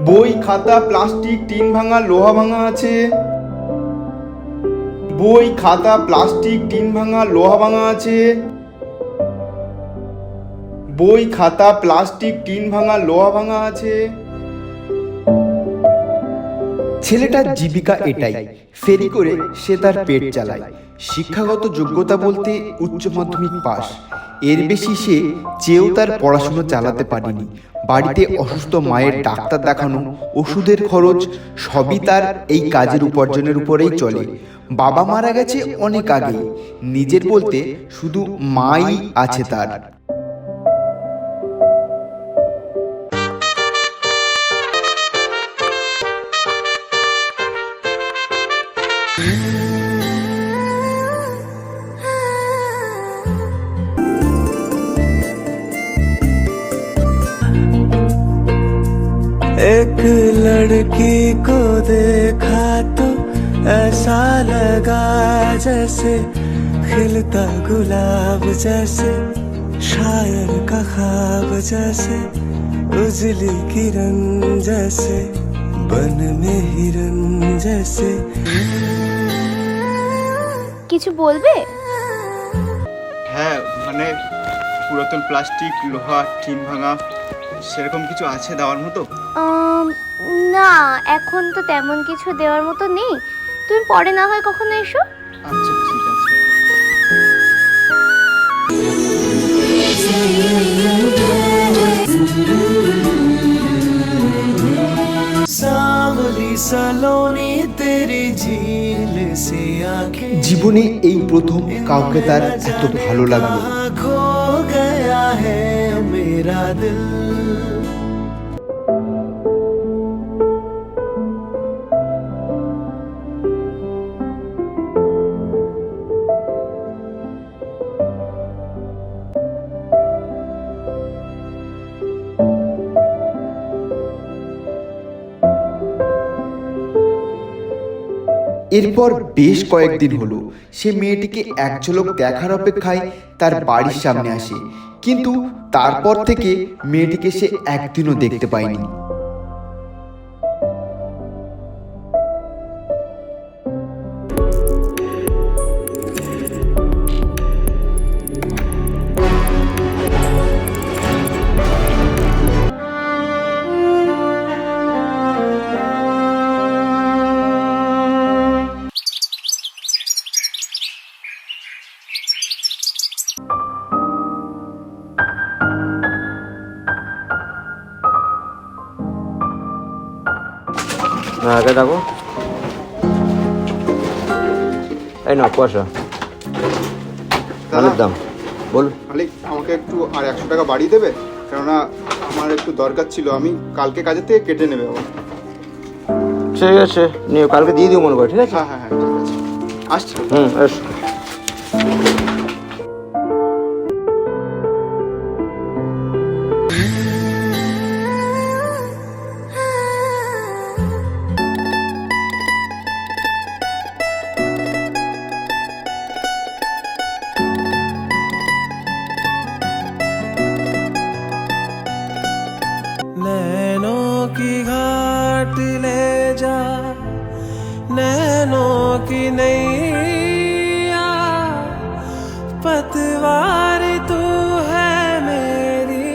বই, খাতা, plastic, tin ভাঙা, লোহা ভাঙা আছে। বই, খাতা, প্লাস্টিক, টিন ভাঙা, লোহা ভাঙা আছে। বই, খাতা, প্লাস্টিক, টিন ভাঙা, লোহা ভাঙা আছে। ছেলেটার জীবিকা এটাই, ফেরি করে সে তার পেট চালায়। শিক্ষাগত যোগ্যতা বলতে উচ্চ মাধ্যমিক পাশ। এর বেশি সে চেয়েও তার পড়াশোনা চালাতে পারেনি। বাড়িতে অসুস্থ মায়ের ডাক্তার দেখানো, ওষুধের খরচ, সবই তার এই কাজের উপার্জনের উপরেই চলে। বাবা মারা গেছে অনেক আগে। নিজের বলতে শুধু মাই আছে তার। लड़की को देखा तो ऐसा लगा जैसे खिलता गुलाब जैसे शायर का ख्वाब जैसे उजली किरण जैसे बन में हिरन जैसे কিছু বলবে হ্যাঁ মানে পুরাতন প্লাস্টিক লোহা টিন ভাঙা সেরকম কিছু আছে দেওয়ার মতো আম, না এখন তো তেমন কিছু দেওয়ার মতো নেই। তুমি পরে না হয় কখনো এসো। আচ্ছা, জীবনে এই প্রথম কাউকে তার এত ভালো লাগল। এরপর বেশ কয়েকদিন হলো, সে মেয়েটিকে এক ঝলক দেখার অপেক্ষায় তার বাড়ির সামনে আসে। কিন্তু তারপর থেকে মেয়েটিকে সে একদিনও দেখতে পায়নি। এই না কুয়াশা। অনেক দাম বল। মালিক আমাকে একটু আর একশো টাকা বাড়িয়ে দেবে? কেননা আমার একটু দরকার ছিল আমি কালকে কাজের থেকে কেটে নেবে আবার ঠিক আছে নিয়ে কালকে দিয়ে দিও মনে করে ঠিক আছে? হ্যাঁ হ্যাঁ হ্যাঁ ঠিক আছে। আসছি। হুম এস। पतवार तू है मेरी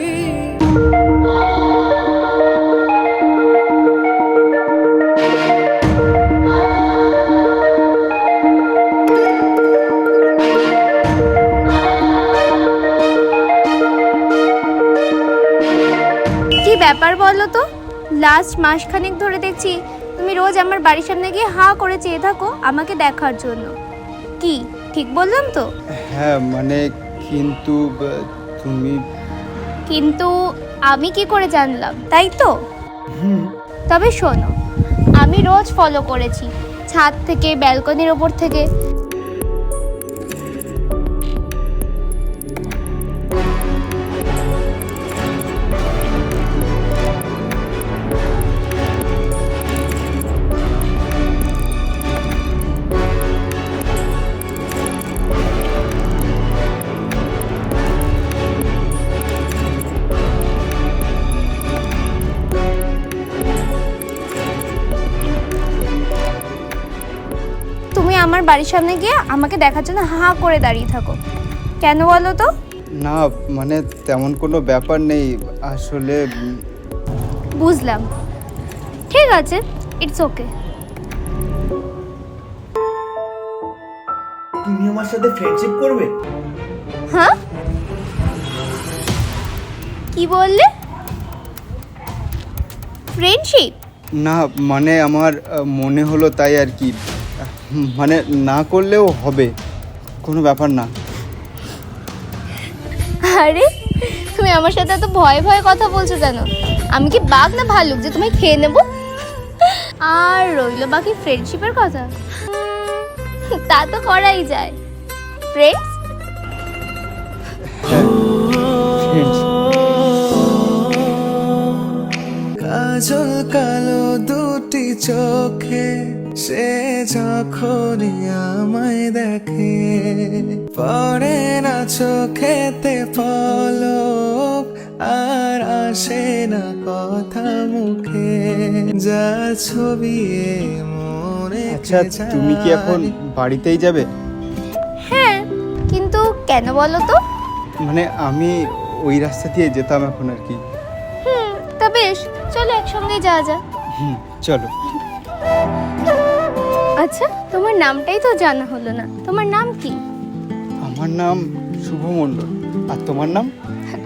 কি ব্যাপার বলো তো লাস্ট মাসখানেক ধরে দেখছি তুমি রোজ আমার বাড়ির সামনে গিয়ে হা করে চেয়ে থাকো আমাকে দেখার জন্য কি ঠিক বললাম তো হ্যাঁ মানে কিন্তু তুমি কিন্তু আমি কি করে জানলাম তাই তো? তবে শোনো আমি রোজ ফলো করেছি ছাদ থেকে ব্যালকনির ওপর থেকে। বাড়ির সামনে গিয়ে আমাকে দেখার জন্য হা হা করে দাঁড়িয়ে থাকো। কেন বলো তো? না মানে তেমন কোনো ব্যাপার নেই। আসলে বুঝলাম। ঠিক আছে ইটস ওকে তুমি আমার সাথে ফ্রেন্ডশিপ করবে? হ্যাঁ? কি বললে? ফ্রেন্ডশিপ না মানে আমার মনে হলো তাই আর কি। মানে না করলেও হবে কোনো ব্যাপার না। আরে তুমি আমার সাথে এত ভয়ে ভয়ে কথা বলছো কেন? আমি কি বাঘ না ভালুক যে তুমি খেয়ে নেব? আর রইল বাকি ফ্রেন্ডশিপের কথা। তা তো করাই যায়। ফ্রেন্ডস কাজল কালো দুটি চোখে সে যখনই আমায় দেখে পড়ে না চোখেতে পলক আর আসে না কথা মুখে। যা ছবি মনে আচ্ছা তুমি কি এখন বাড়িতেই যাবে? হ্যাঁ কিন্তু কেন বলো তো? মানে আমি ওই রাস্তা দিয়ে যেতাম এখন আর কি। হুম তা বেশ চলো একসঙ্গে যাওয়া যাক। হুম চলো। আচ্ছা তোমার নামটাই তো জানা হলো না। তোমার নাম কি? আমার নাম শুভ মণ্ডল। আর তোমার নাম?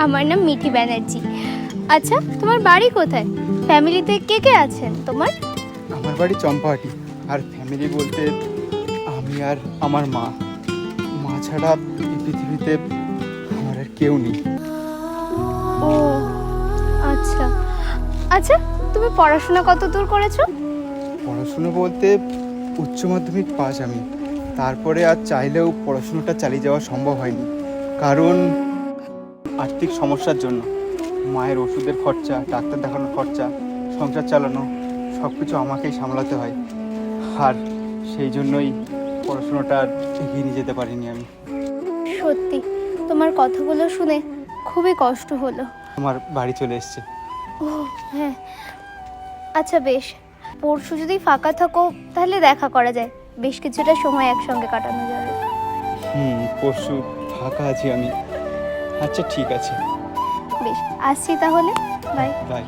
আমার নাম মিঠি ব্যানার্জি। আচ্ছা তোমার বাড়ি কোথায়? ফ্যামিলিতে কে কে আছেন তোমার? আমার বাড়ি চম্পাহাটি। আর ফ্যামিলি বলতে আমি আর আমার মা। মা ছাড়া এই পৃথিবীতে আমার আর কেউ নেই। ও আচ্ছা। আচ্ছা তুমি পড়াশোনা কত দূর করেছ? পড়াশোনা বলতে উচ্চ মাধ্যমিক পাস আমি। তারপরে আর চাইলেও পড়াশুনোটা চালিয়ে যাওয়া সম্ভব হয়নি। কারণ আর্থিক সমস্যার জন্য। মায়ের ওষুধের খরচা ডাক্তার দেখানোর খরচা সংসার চালানো সব কিছু আমাকেই সামলাতে হয়। আর সেই জন্যই পড়াশোনাটা আর এগিয়ে নিয়ে যেতে পারিনি আমি। সত্যি তোমার কথাগুলো শুনে খুবই কষ্ট হলো। আমার বাড়ি চলে এসছে। ও হ্যাঁ। আচ্ছা বেশ। পরশু যদি ফাঁকা থাকো তাহলে দেখা করা যায়। বেশ কিছুটা সময় একসঙ্গে কাটানো যাবে। হুম পরশু ফাঁকা আছি আমি। আচ্ছা ঠিক আছে। বেশ আসছি তাহলে। বাই। বাই।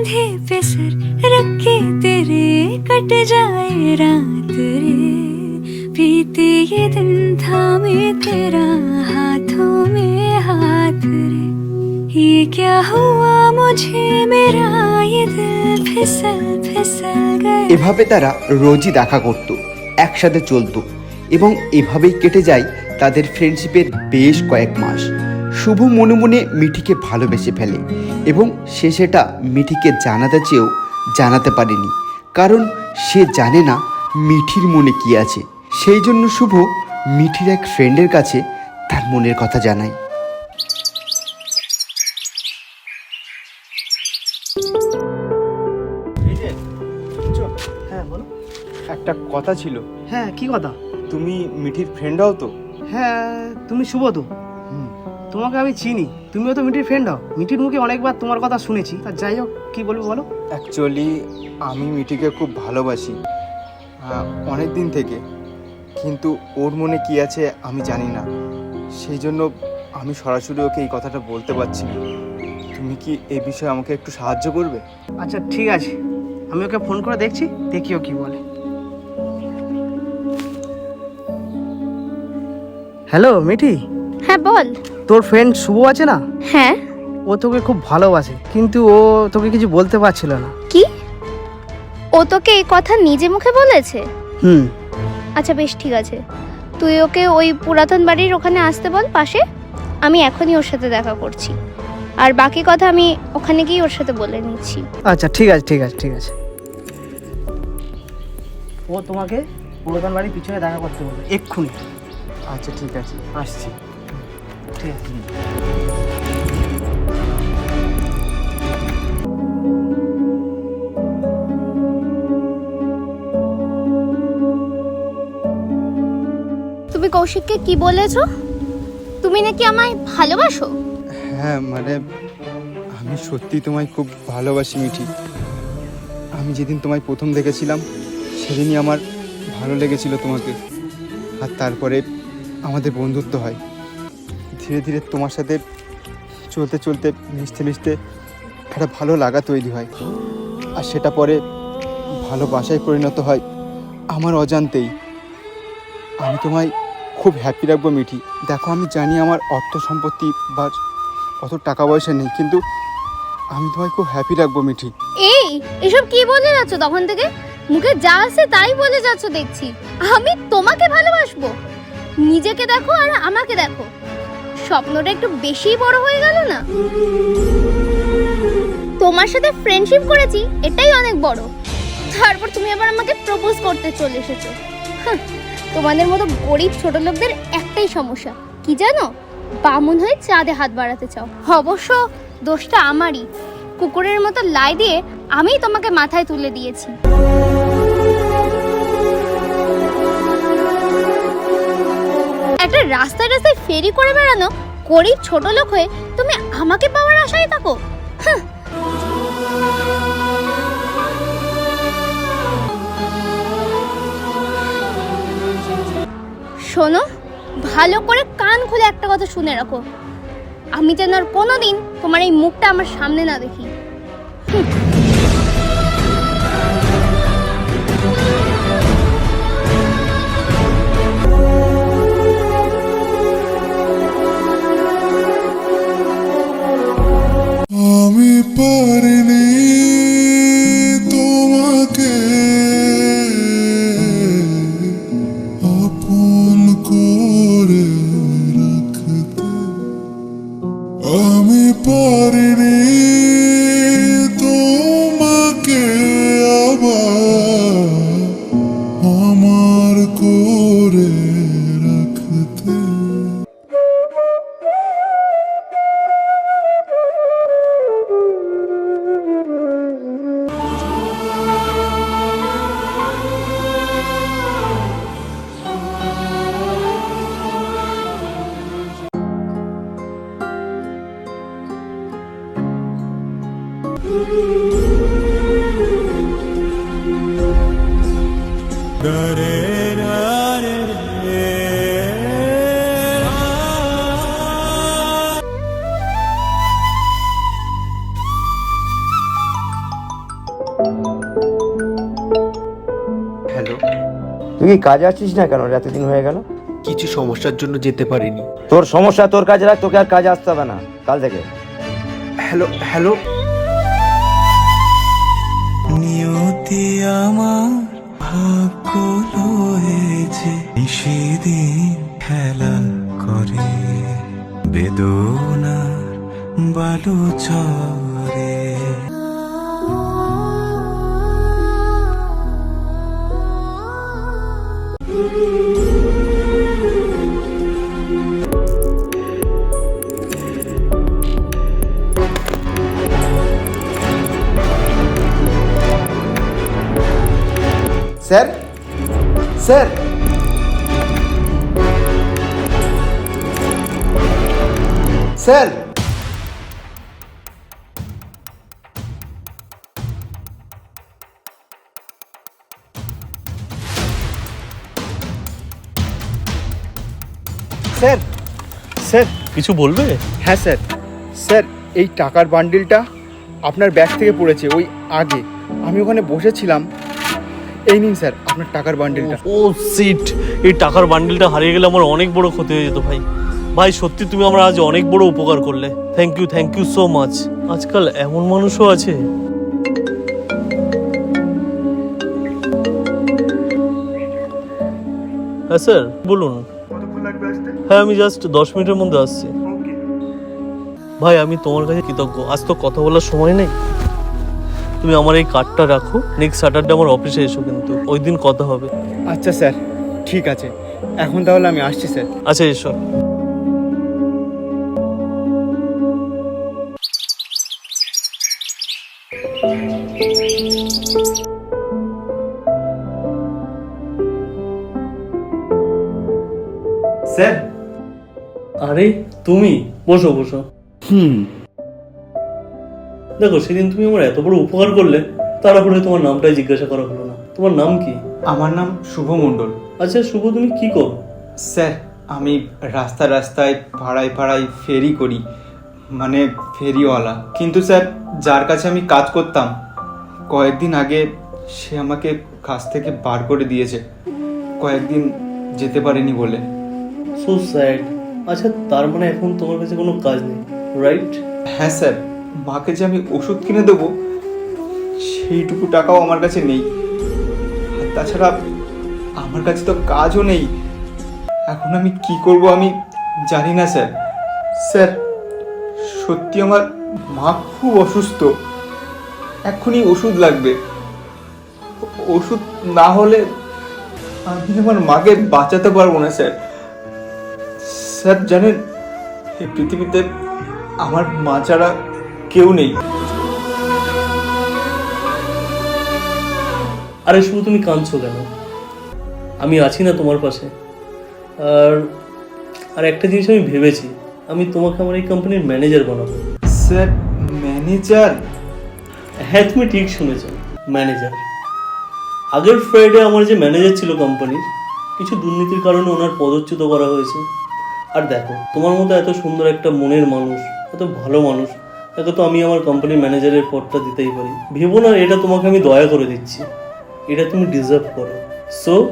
कांधे पे सर रख के तेरे कट जाए रात रे बीते ये दिन थामे तेरा हाथों में हाथ रे ये क्या हुआ मुझे मेरा ये दिल फिसल फिसल गया এভাবে তারা রোজই দেখা করত একসাথে চলতো এবং এভাবেই কেটে যায় তাদের ফ্রেন্ডশিপের বেশ কয়েক মাস শুভ মনে মনে মিঠিকে ভালোবেসে ফেলে এবং সে সেটা মিঠিকে জানাতে চেয়েও জানাতে পারেনি। কারণ সে জানে না মিঠির মনে কি আছে। সেই জন্য শুভ মিঠির এক ফ্রেন্ডের কাছে তার মনের কথা জানায়। হ্যাঁ বলো। একটা কথা ছিল। হ্যাঁ কি কথা? তুমি মিঠির ফ্রেন্ড হও তো? হ্যাঁ তুমি শুভ তো। হুম। তোমাকে আমি চিনি তুমিও তো মিটির ফ্রেন্ড হও। মিটির মুখে অনেকবার তোমার কথা শুনেছি তা যাই হোক কি বলব বলো? অ্যাকচুয়ালি আমি মিঠিকে খুব ভালোবাসি অনেক দিন থেকে। কিন্তু ওর মনে কি আছে আমি জানি না। সেই জন্য আমি সরাসরি ওকে এই কথাটা বলতে পারছি না। তুমি কি এই বিষয়ে আমাকে একটু সাহায্য করবে? আচ্ছা ঠিক আছে। আমি ওকে ফোন করে দেখছি দেখিও কি বলে। হ্যালো মিঠি? হ্যাঁ বল। তোর ফ্রেন্ড শুভ আছে না? হ্যাঁ। ও তোকে খুব ভালোবাসে কিন্তু ও তোকে কিছু বলতে পারছিল না। কি? ও তোকে এই কথা নিজে মুখে বলেছে? হুম। আচ্ছা বেশ ঠিক আছে। তুই ওকে ওই পুরাতন বাড়ির ওখানে আসতে বল পাশে। আমি এখনই ওর সাথে দেখা করছি। আর বাকি কথা আমি ওখানে গিয়ে ওর সাথে বলে নিচ্ছি। আচ্ছা ঠিক আছে ঠিক আছে ঠিক আছে। ও তোমাকে পুরাতন বাড়ির পিছনে দেখা করতে বলবে এক্ষুনি। আচ্ছা ঠিক আছে আসছি। ঠিক আছে তুমি কৌশিককে কি বলেছ? তুমি নাকি আমায় ভালোবাসো? হ্যাঁ মানে আমি সত্যি তোমায় খুব ভালোবাসি মিঠি। আমি যেদিন তোমায় প্রথম দেখেছিলাম সেদিনই আমার ভালো লেগেছিল তোমাকে। আর তারপরে আমাদের বন্ধুত্ব হয়। ধীরে ধীরে তোমার সাথে চলতে চলতে মিশতে মিশতে একটা ভালো লাগা তৈরি হয়। আর সেটা পরে ভালোবাসায় পরিণত হয় আমার অজান্তেই। আমি তোমায় খুব হ্যাপি রাখব মিঠি। দেখো, আমি জানি আমার অর্থ সম্পত্তি বা অত টাকা পয়সা নেই, কিন্তু আমি তোমায় খুব হ্যাপি রাখব মিঠি। এই, এসব কি বলে যাচ্ছ তখন থেকে? মুখে যা আছে তাই বলে যাচ্ছ দেখছি। আমি তোমাকে ভালোবাসবো। নিজেকে দেখো আর আমাকে দেখো। স্বপ্নটা একটু বেশিই বড় হয়ে গেল না? তোমার সাথে ফ্রেন্ডশিপ করেছি, এটাই অনেক বড়। তারপর তুমি আবার আমাকে প্রপোজ করতে চলে এসেছ। তোমাদের মতো গরিব ছোট লোকদের একটাই সমস্যা। কি জানো? বামুন হয়ে চাঁদে হাত বাড়াতে চাও। অবশ্য দোষটা আমারই। কুকুরের মতো লাই দিয়ে আমিই তোমাকে মাথায় তুলে দিয়েছি। একটা রাস্তায় রাস্তায় ফেরি করে বেড়ানো গরিব ছোট লোক হয়ে তুমি আমাকে পাওয়ার আশায় থাকো। শোনো, ভালো করে কান খুলে একটা কথা শুনে রাখো। আমি যেন আর কোনোদিন তোমার এই মুখটা আমার সামনে না দেখি। কাজে আসছিস না কেন? রাতে দিন হয়ে গেল। কিছু সমস্যার জন্য যেতে পারিনি। তোর সমস্যা তোর কাজে রাখ তোকে আর কাজে আসতে হবে না। কাল থেকে। Hello hello. নিয়তি আমার ভাগ্য হয়েছে সেদিন খেলা করে। বেদনার বালু চরে sir? Sir? Sir? Sir? Sir কিছু বলবে? হ্যাঁ স্যার। স্যার এই টাকার বান্ডিলটা আপনার ব্যাগ থেকে পড়েছে ওই আগে। আমি ওখানে বসেছিলাম এই নিন স্যার আপনার টাকার বান্ডিলটা ও সিট এই টাকার বান্ডেলটা হারিয়ে গেলে আমার অনেক বড় ক্ষতি হয়ে যেত ভাই। ভাই সত্যি তুমি আমার আজ অনেক বড় উপকার করলে। Thank you thank you so much আজকাল এমন মানুষও আছে। হ্যাঁ স্যার বলুন। হ্যাঁ আমি জাস্ট দশ মিনিটের মধ্যে আসছি। ভাই আমি তোমার কাছে কৃতজ্ঞ। আজ তো কথা বলার সময় নেই। তুমি আমার এই কার্ডটা রাখো। নেক্সট স্যাটারডে আমার অফিসে এসো কিন্তু। ওই দিন কথা হবে। আচ্ছা স্যার ঠিক আছে। এখন তাহলে আমি আসছি স্যার। আচ্ছা এসো। স্যার। আরে তুমি বসো বসো। হুম। দেখো সেদিন তুমি আমার এত বড় উপকার করলে তারপরে তোমার নামটাই জিজ্ঞাসা করা হলো না। তোমার নাম কি? আমার নাম শুভ মণ্ডল। আচ্ছা শুভ তুমি কি করো? স্যার আমি রাস্তা রাস্তায় ভাড়ায় ভাড়ায় ফেরি করি মানে ফেরিওয়ালা। কিন্তু স্যার যার কাছে আমি কাজ করতাম কয়েকদিন আগে সে আমাকে কাজ থেকে বার করে দিয়েছে। কয়েকদিন যেতে পারেনি বলে। সো স্যাড আচ্ছা তার মানে এখন তোমার কাছে কোনো কাজ নেই রাইট হ্যাঁ স্যার। মাকে যে আমি ওষুধ কিনে দেবো, সেইটুকু টাকাও আমার কাছে নেই। তাছাড়া আমার কাছে তো কাজও নেই। এখন আমি কি করব আমি জানি না, স্যার। স্যার, সত্যি আমার মা খুব অসুস্থ। এক্ষুনি ওষুধ লাগবে। ওষুধ না হলে আমি আমার মাকে বাঁচাতে পারব না, স্যার। স্যার, জানেন, এই পৃথিবীতে আমার মা ছাড়া কেউ নেই। আরে শুধু তুমি কাঁদছো কেন? আমি আছি না তোমার পাশে। আর আর একটা জিনিস আমি ভেবেছি আমি তোমাকে আমার এই কোম্পানির ম্যানেজার বানাবো। স্যার ম্যানেজার হ্যাঁ তুমি ঠিক শুনেছ ম্যানেজার আগের ফ্রাইডে আমার যে ম্যানেজার ছিল কোম্পানির কিছু দুর্নীতির কারণে ওনার পদচ্যুত করা হয়েছে। আর দেখো তোমার মতো এত সুন্দর একটা মনের মানুষ এত ভালো মানুষ তাকে তো আমি আমার কোম্পানির ম্যানেজারের পদটা দিতেই পারি। ভেবো না এটা তোমাকে আমি দয়া করে দিচ্ছি। এটা তুমি ডিজার্ভ করো। সো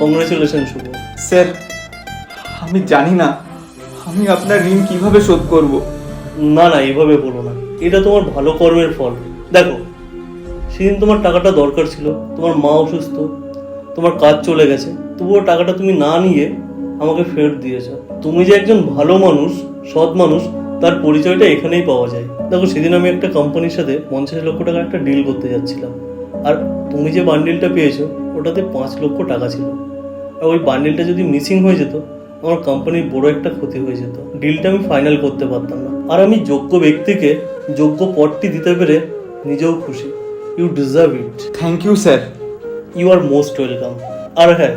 কংগ্রেচুলেশন শুভ। স্যার আমি জানি না আমি আপনার ঋণ কীভাবে শোধ করব? না না এইভাবে বলো না। এটা তোমার ভালো কর্মের ফল। দেখো সেদিন তোমার টাকাটা দরকার ছিল। তোমার মা অসুস্থ তোমার কাজ চলে গেছে। তবুও টাকাটা তুমি না নিয়ে আমাকে ফেরত দিয়েছ। তুমি যে একজন ভালো মানুষ সৎ মানুষ তার পরিচয়টা এখানেই পাওয়া যায়। দেখো সেদিন আমি একটা কোম্পানির সাথে পঞ্চাশ লক্ষ টাকার একটা ডিল করতে যাচ্ছিলাম। আর তুমি যে বান্ডিলটা পেয়েছ ওটাতে পাঁচ লক্ষ টাকা ছিল। আর ওই বান্ডিলটা যদি মিসিং হয়ে যেত আমার কোম্পানির বড় একটা ক্ষতি হয়ে যেত। ডিলটা আমি ফাইনাল করতে পারতাম না। আর আমি যোগ্য ব্যক্তিকে যোগ্য পদটি দিতে পেরে নিজেও খুশি। You deserve it thank you sir you are most welcome আর হ্যাঁ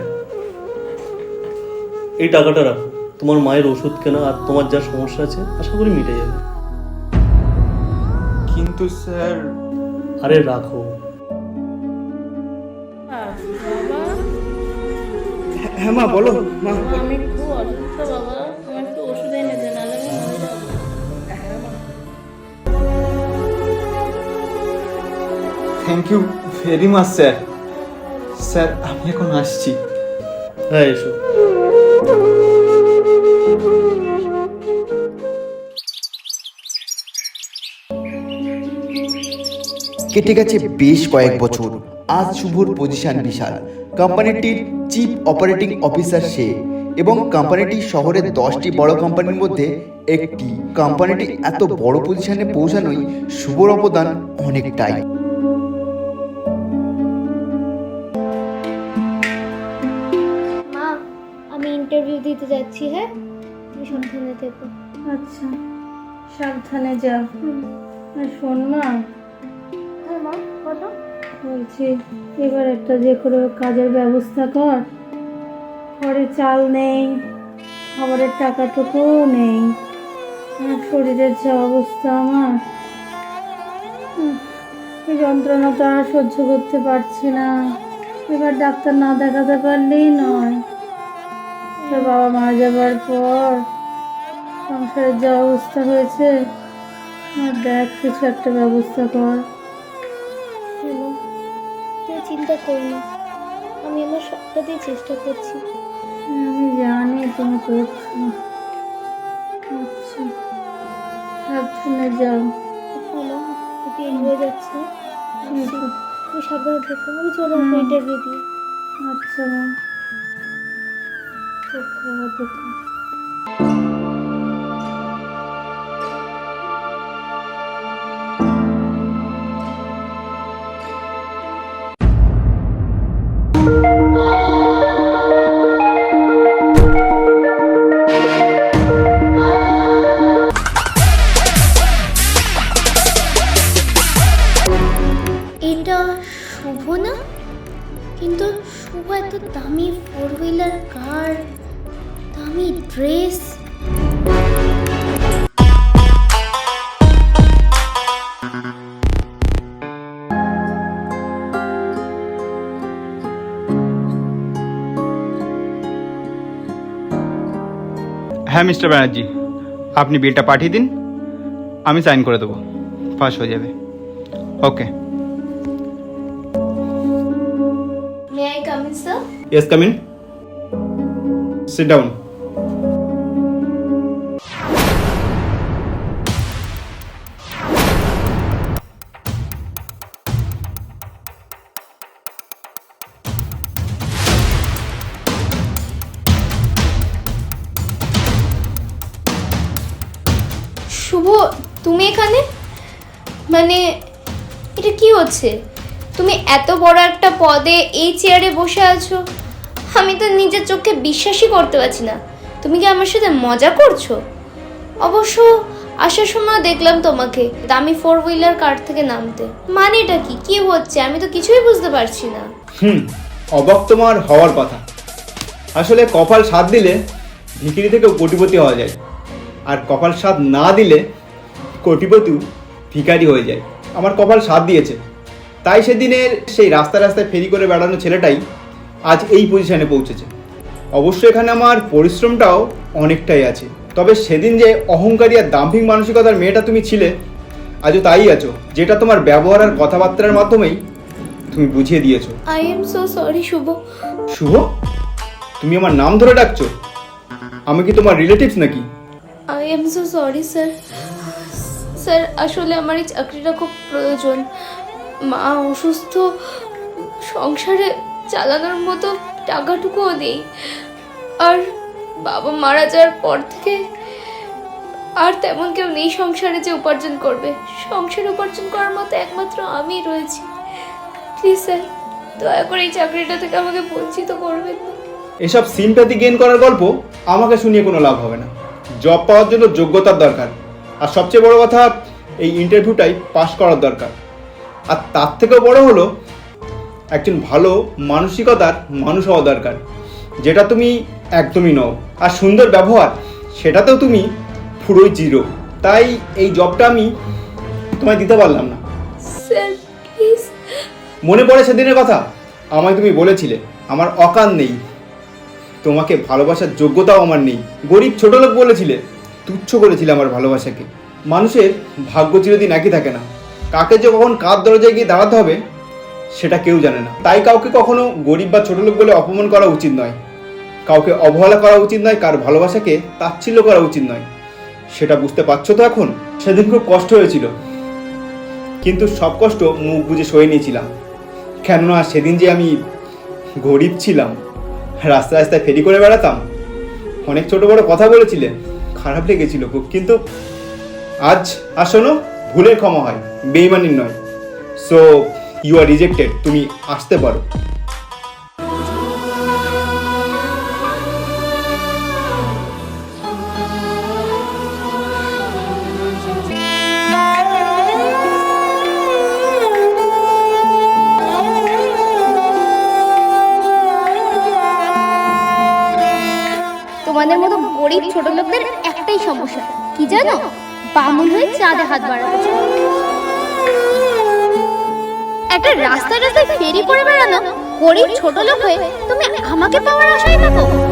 এই টাকাটা রাখো। তোমার মায়ের ওষুধ কেনা আর তোমার যা সমস্যা আছে আশা করি মিটে যাবে। কিন্তু স্যার আরে রাখো। হ্যাঁ মা বলো মা। আমি খুব অসুস্থ বাবা। আমার একটু ওষুধ এনে দে নাহলে আমি thank you very much sir sir আমি এখন আসছি। হ্যাঁ এসো। কেটে গেছে বেশ কয়েক বছর। আজ শুভর পজিশন বিশাল। কোম্পানিটির চিফ অপারেটিং অফিসার সে এবং কোম্পানিটি শহরের দশটি বড় কোম্পানির মধ্যে একটি। কোম্পানিটি এত বড় পজিশনে পৌঁছানোই শুভর অবদান অনেকটাই। মা আমি ইন্টারভিউ দিতে যাচ্ছি হ্যাঁ? তুমি সাবধানে থেকো। আচ্ছা সাবধানে যা আর শোন মা হ্যাঁ বলছি, এবার একটা যে করে কাজের ব্যবস্থা কর। ঘরে চাল নেই, খাবারের টাকাটুকুও নেই। শরীরের যা অবস্থা আমার এই আর সহ্য করতে পারছি না। এবার ডাক্তার না দেখাতে পারলেই নয়। বাবা মারা যাবার পর সংসারের যা অবস্থা হয়েছে দেখ, কিছু একটা ব্যবস্থা কর। চিন্তা করি না আমি আমার সবটা দিয়ে চেষ্টা করছি। আমি জানি তুমি করছ আচ্ছা সাবধানে যাও। হ্যালো দেরি হয়ে যাচ্ছে। তুমি সাবধানে থেকো। আমি চলে দিয়ে আচ্ছা। দুঃখ হ্যাঁ মিস্টার ব্যানার্জি। আপনি বিলটা পাঠিয়ে দিন। আমি সাইন করে দেবো। পাস হয়ে যাবে। Okay. May I come in sir yes come in sit down হচ্ছে তুমি এত বড় একটা পদে এই চেয়ারে বসে আছো। আমি তো নিজের চোখে বিশ্বাসই করতে পারছি না। তুমি কি আমার সাথে মজা করছ? অবশ্য আসার সময় দেখলাম তোমাকে, দামি ফোর হুইলার কার থেকে নামতে। মানে এটা কি? কি হচ্ছে? আমি তো কিছুই বুঝতে পারছি না। হুম, অবাক তোমার হওয়ার কথা। আসলে কপাল সাথ দিলে ভিকিরি থেকেও কোটিপতি হওয়া যায়। আর কপাল সাথ না দিলে কোটিপতিও ভিখারি হয়ে যায়। আমার কপাল সাথ দিয়েছে। তাই সেদিনের সেই রাস্তা রাস্তায় ফেরি করে বেড়ানো ছেলেটাই আজ এই পজিশনে পৌঁছেছে। অবশ্য এখানে আমার পরিশ্রমটাও অনেকটাই আছে। তবে সেদিন যে অহংকারী আর দাম্ভিক মানসিকতার মেয়েটা তুমি ছিলে আজও তাই আছো যেটা তোমার ব্যবহার আর কথাবার্তার মাধ্যমেই তুমি বুঝিয়ে দিয়েছ। I am so sorry Shubho. Shubho? তুমি আমার নাম ধরে ডাকছো? আমি কি তোমার রিলেটিভস নাকি? I am so sorry sir sir আসলে আমার এই চাকরিটা খুব প্রয়োজন। মা অসুস্থ, সংসারে চালানোর মতো টাকাটুকুও নেই। আর বাবা মারা যাওয়ার পর থেকে আর তেমন কেউ নেই সংসারে যে উপার্জন করবে। সংসার উপার্জন করার মতো একমাত্র আমিই রয়েছি। প্লিজ স্যার দয়া করে এই চাকরিটা থেকে আমাকে বঞ্চিত করবেন এসব সিম্প্যাথি গেইন করার গল্প আমাকে শুনিয়ে কোনো লাভ হবে না। জব পাওয়ার জন্য যোগ্যতার দরকার। আর সবচেয়ে বড় কথা, এই ইন্টারভিউটাই পাশ করার দরকার। আর তার থেকেও বড় হলো একজন ভালো মানসিকতার মানুষ হওয়া দরকার যেটা তুমি একদমই নও। আর সুন্দর ব্যবহার সেটাতেও তুমি পুরোই জিরো। তাই এই জবটা আমি তোমায় দিতে পারলাম না। মনে পড়ে সেদিনের কথা? আমায় তুমি বলেছিলে আমার অকান নেই। তোমাকে ভালোবাসার যোগ্যতাও আমার নেই। গরিব ছোট লোক বলেছিলে তুচ্ছ করেছিলে আমার ভালোবাসাকে। মানুষের ভাগ্য চিরদিন একই থাকে না। কাকে যে কখন কার দরজায় গিয়ে দাঁড়াতে হবে, সেটা কেউ জানে না। তাই কাউকে কখনো গরিব বা ছোট লোক বলে অপমান করা উচিত নয়। কাউকে অবহেলা করা উচিত নয়, কার ভালোবাসাকে তাচ্ছিল্য করা উচিত নয়। সেটা বুঝতে পারছ তো এখন? সেদিন খুব কষ্ট হয়েছিল। কিন্তু সব কষ্ট মুখ বুঝে সয়ে নিয়েছিলাম। কেননা সেদিন যে আমি গরিব ছিলাম রাস্তা রাস্তায় ফেরি করে বেড়াতাম, অনেক ছোট বড় কথা বলেছিলে, খারাপ লেগেছিল খুব। কিন্তু আজ আসনো ভুলের ক্ষমা হয় বেইমানির নয়। সো ইউ আর রিজেক্টেড তুমি আসতে পারো। তোমাদের মতো গরিব ছোট লোকদের একটাই সমস্যা, কি জানো? বামুন হয়ে চাঁদে হাত একটা রাস্তায় রাস্তায় ফেরি করে বেড়ানো গরিব ছোট লোক হয়ে তুমি আমাকে পাওয়ার আশায় থাকো